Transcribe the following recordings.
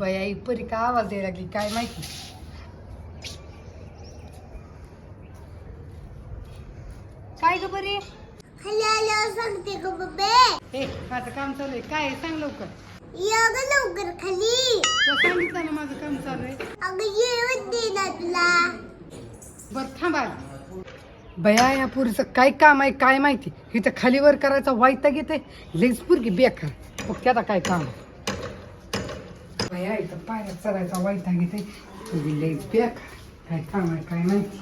परी का आवाज द्यायला लागली. काय माहिती? काय ग हॅलो सांगते ग बबे. ए माझं काम चालू आहे. काय आहे? सांग लवकर. या ग लवकर खाली. तुला सांगितलं ना माझं काम चालू आहे. अगं येऊन दे ना तुला. बर थांबा बया या पुरीचं काय काम आहे काय माहिती? इथं खालीवर करायचा वायता घेते. लेच पुरगी बेकार. मग त्याला काय काम आहे? पायऱ्या चढायचा वायता घेते तुझी लेच बेकार. काय काम आहे काय माहिती?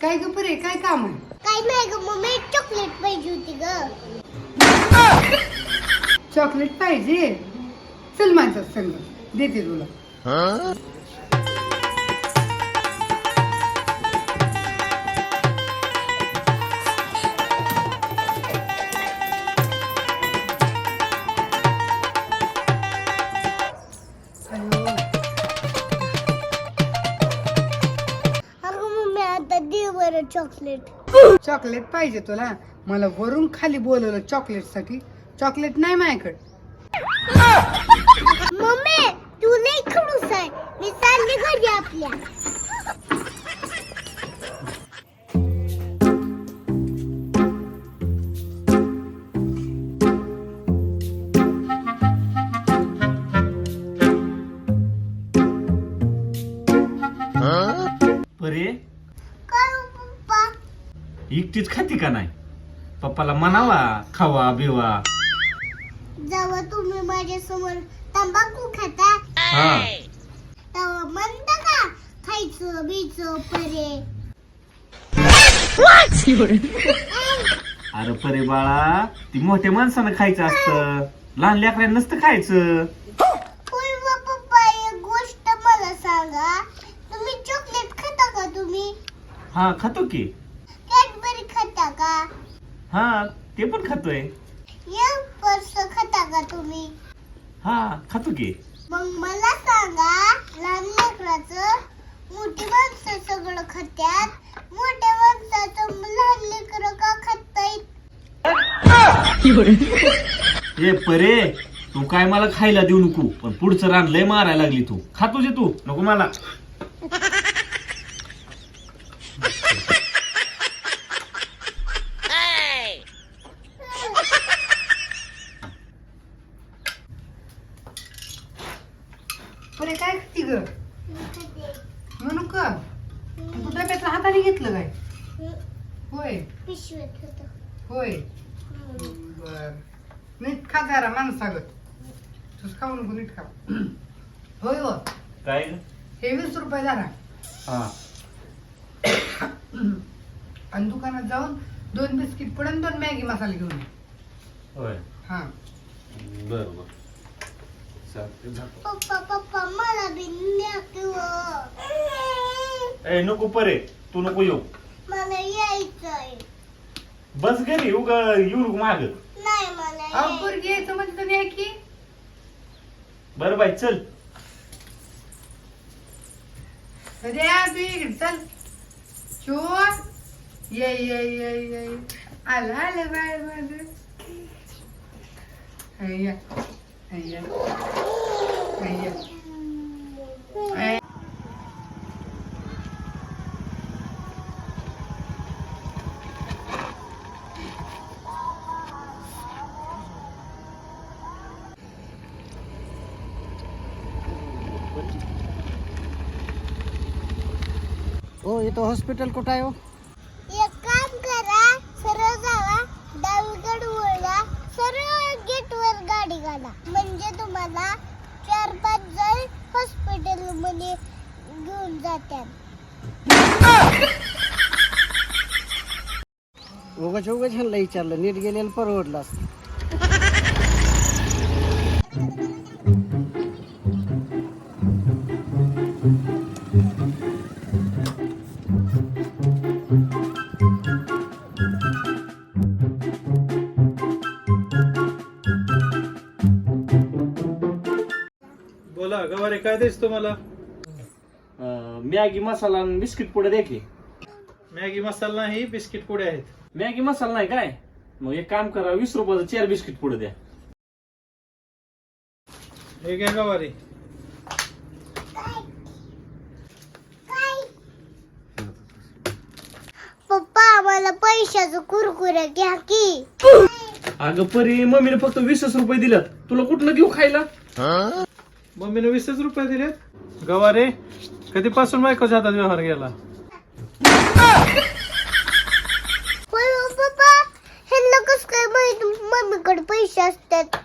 काय ग पुरे काय काम आहे? काय नाही ग मम्मी चॉकलेट पाहिजे होती ग. चॉकलेट पाहिजे. चल माझ्या संग देते तुला. चॉकलेट. चॉकलेट पाहिजे तुला? मला वरून खाली बोलवलं चॉकलेटसाठी चॉकलेट नाही माझ्याकडे. मम्मी तू लई खडूस आहे. मी चालली घरी आपल्या. एकटीच खाती का नाही? पप्पाला म्हणावा खावा बिवा. जेव्हा तुम्ही माझ्यासमोर तंबाखू खाता हा. तेव्हा म्हणता का खायचं बिचं परे. अरे परे बाळा ती मोठ्या माणसानं खायचं असतं. लहान लेकरांना नसतं खायचं. पप्पा एक गोष्ट मला सांगा. तुम्ही चॉकलेट खाता का तुम्ही? हा खाता का. हा ते पण खातोय. एक पर्स खाता का तुम्ही? हा खातो की. मग मला सांगा लहान लेकराचं मोठी माणसं सगळं खात्यात? मोठ्या माणसाचं लहान लेकरं का खाता ए परे तू काय मला खायला देऊ नको पण पुढचं रान लय मारायला लागली तू. खातो जे तू नको मला परे काय खाती ग म्हणू का तू डब्यातलं हाताने घेतलं काय? होय. पिशवीत होतं होय. बर. नीट खा जरा माणसागत तूच खाऊ नको नीट खा. होय हो. काय? हे वीस रुपये जरा हा. आणि दुकानात जाऊन दोन बिस्किट पडून दोन मॅगी मसाले घेऊन ये. होय. हा. बर. पप्पा पप्पा मला ए नको परे. तू नको येऊ. मला यायचंय बस घरी उग येऊ नको माग. नाही मला यायचंय. की? बरं बाई चल. कधी या तू इकडे चल. चोर ये ये ये ये. आलं आलं बाळ माझं अय्या अय्या. हो इथं हॉस्पिटल कुठं आहे हो? एक काम करा सरळ जावा डावीकडे सरळ गेट वर गाडी घाला. म्हणजे तुम्हाला चार पाच जण हॉस्पिटलमध्ये घेऊन जातात उगाच उगाच ह्यांना विचारलं नीट गेलेलं परवडलं असतं. गवारे काय द्यायचं तुम्हाला? मॅगी मसाला आणि बिस्किट पुढे दे की. मॅगी मसाला नाही बिस्किट पुढे आहेत. मॅगी मसाला नाही काय? मग एक काम करा वीस रुपयाचं चार बिस्किट पुढे द्या. हे घ्या गवारी. पप्पा आम्हाला पैशाचं कुरकुरे घ्या की. अगं परी मम्मीने फक्त वीसच रुपये दिल्यात. तुला कुठलं घेऊ खायला? मम्मीने वीसच रुपये दिलेत? गवारे कधीपासून बायकोच्या हातात व्यवहार गेला हो मम्मीकडे पैसे असतात.